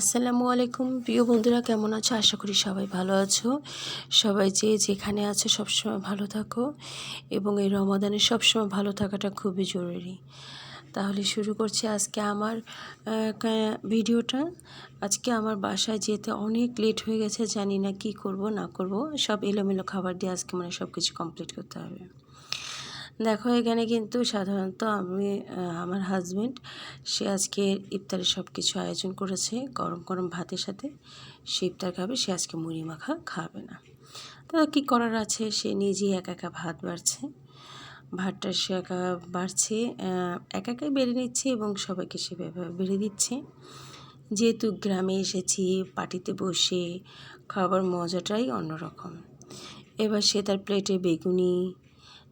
আসসালামু আলাইকুম। প্রিয় বন্ধুরা, কেমন আছো? আশা করি সবাই ভালো আছো। সবাই যে যেখানে আছে, সবসময় ভালো থাকো এবং এই রমাদানে সবসময় ভালো থাকাটা খুবই জরুরি। তাহলে শুরু করছি আজকে আমার ভিডিওটা। আজকে আমার বাসায় যেতে অনেক লেট হয়ে গেছে, জানি না কি করব, না করব। সব এলোমেলো খাবার দিয়ে আজকে মানে সব কিছু কমপ্লিট করতে হবে। দেখো, এখানে কিন্তু সাধারণত আমি আমার হাজবেন্ড সে আজকে ইফতারের সব কিছু আয়োজন করেছে, গরম গরম ভাতের সাথে। সে ইফতার খাবে, সে আজকে মুড়ি মাখা খাবে না। তো কী করার আছে? সে নিজেই একা একা ভাত বাড়ছে। ভাতটা সে একা বাড়ছে একা একাই বেড়ে নিচ্ছে এবং সবাইকে সে বেড়ে দিচ্ছে। যেহেতু গ্রামে এসেছি, পার্টিতে বসে, খাবার মজাটাই অন্যরকম। এবার সে তার প্লেটে বেগুনি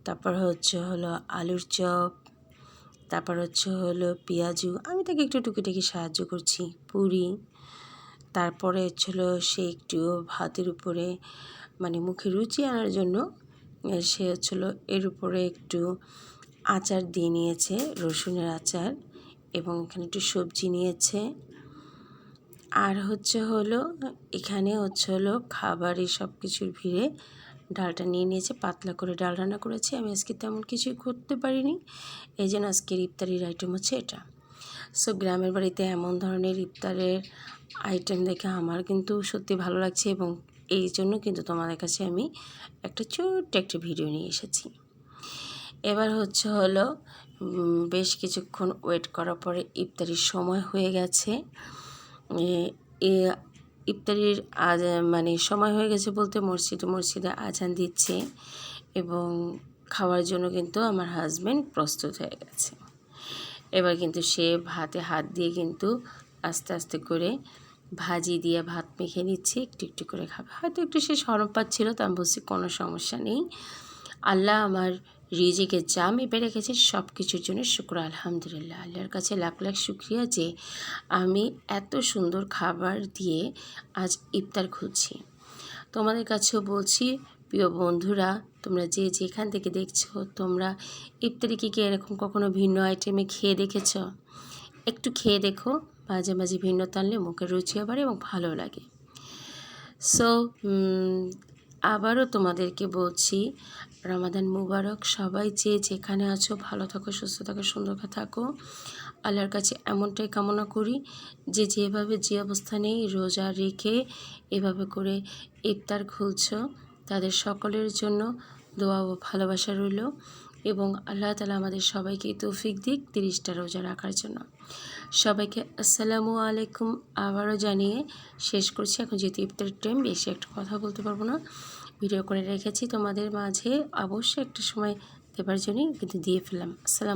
তারপর হচ্ছে হলো আলুর চপ, তারপর হচ্ছে হলো পেঁয়াজু। আমি তাকে একটু টুকিটাকি সাহায্য করছি, পুরি। তারপরে হচ্ছিল সে একটু ভাতের উপরে মানে মুখে রুচি আনার জন্য সে হচ্ছিল এর উপরে একটু আচার দিয়ে নিয়েছে, রসুনের আচার এবং এখানে একটু সবজি নিয়েছে। আর হচ্ছে হলো এখানে হচ্ছে হলো খাবারের সব কিছুর ভিড়ে ডালটা নিয়ে নিয়েছে, পাতলা করে ডাল রান্না করেছি। আমি আজকে তেমন কিছুই করতে পারিনি। এই জন্য আজকের ইফতারির আইটেম হচ্ছে এটা। সো গ্রামের বাড়িতে এমন ধরনের ইফতারের আইটেম দেখে আমার কিন্তু সত্যি ভালো লাগছে এবং এই জন্য কিন্তু তোমাদের কাছে আমি একটা ছোট্ট একটা ভিডিও নিয়ে এসেছি। এবার হচ্ছে হলো বেশ কিছুক্ষণ ওয়েট করার পরে ইফতারির সময় হয়ে গেছে। ইফতারির আজ মানে সময় হয়ে গেছে বলতে মসজিদে মসজিদে আজান দিচ্ছে এবং খাওয়ার জন্য কিন্তু আমার হাজব্যান্ড প্রস্তুত হয়ে গেছে। এবার কিন্তু সে ভাতে হাত দিয়ে কিন্তু আস্তে আস্তে করে ভাজি দিয়ে ভাত মেখে নিচ্ছে, একটু একটু করে খাবে। হয়তো একটু সে সরম পাচ্ছিল, তা আমি বলছি কোনো সমস্যা নেই। আল্লাহ আমার রিজিকে যা মেপে রেখেছে সব কিছুর জন্য শুক্র, আলহামদুলিল্লাহ। আল্লাহর কাছে লাখ লাখ শুক্রিয়া যে আমি এত সুন্দর খাবার দিয়ে আজ ইফতার খুঁজছি। তোমাদের কাছেও বলছি, প্রিয় বন্ধুরা, তোমরা যে যেখান থেকে দেখছ, তোমরা ইফতারি কি কি এরকম কখনো ভিন্ন আইটেমে খেয়ে দেখেছ? একটু খেয়ে দেখো, মাঝে মাঝে ভিন্নতা আনলে মুখের রুচিও বাড়ে এবং ভালো লাগে। সো আবারও তোমাদেরকে বলছি, রমাদান মুবারক, সবাই যে যেখানে আছো, ভালো থাকো, সুস্থ থাকো, সুন্দর থাকো। আল্লাহর কাছে এমনটাই কামনা করি যে যেভাবে যে অবস্থানেই রোজা রেখে এভাবে করে ইফতার খুলছ, তাদের সকলের জন্য দোয়া ও ভালোবাসা রইল। এবং আল্লাহ তালা আমাদের সবাইকে তৌফিক দিক তিরিশটা রোজা রাখার জন্য। সবাইকে আসসালামু আলাইকুম। আবারও জানিয়ে শেষ করছি। এখন যেহেতু ইফতারের টাইম বেশি একটা কথা বলতে পারব না। ভিডিও করে রেখেছি। তোমাদের মাঝে অবশ্যই একটা সময় দেবার জন্যই কিন্তু দিয়ে ফেললাম। আসসালাম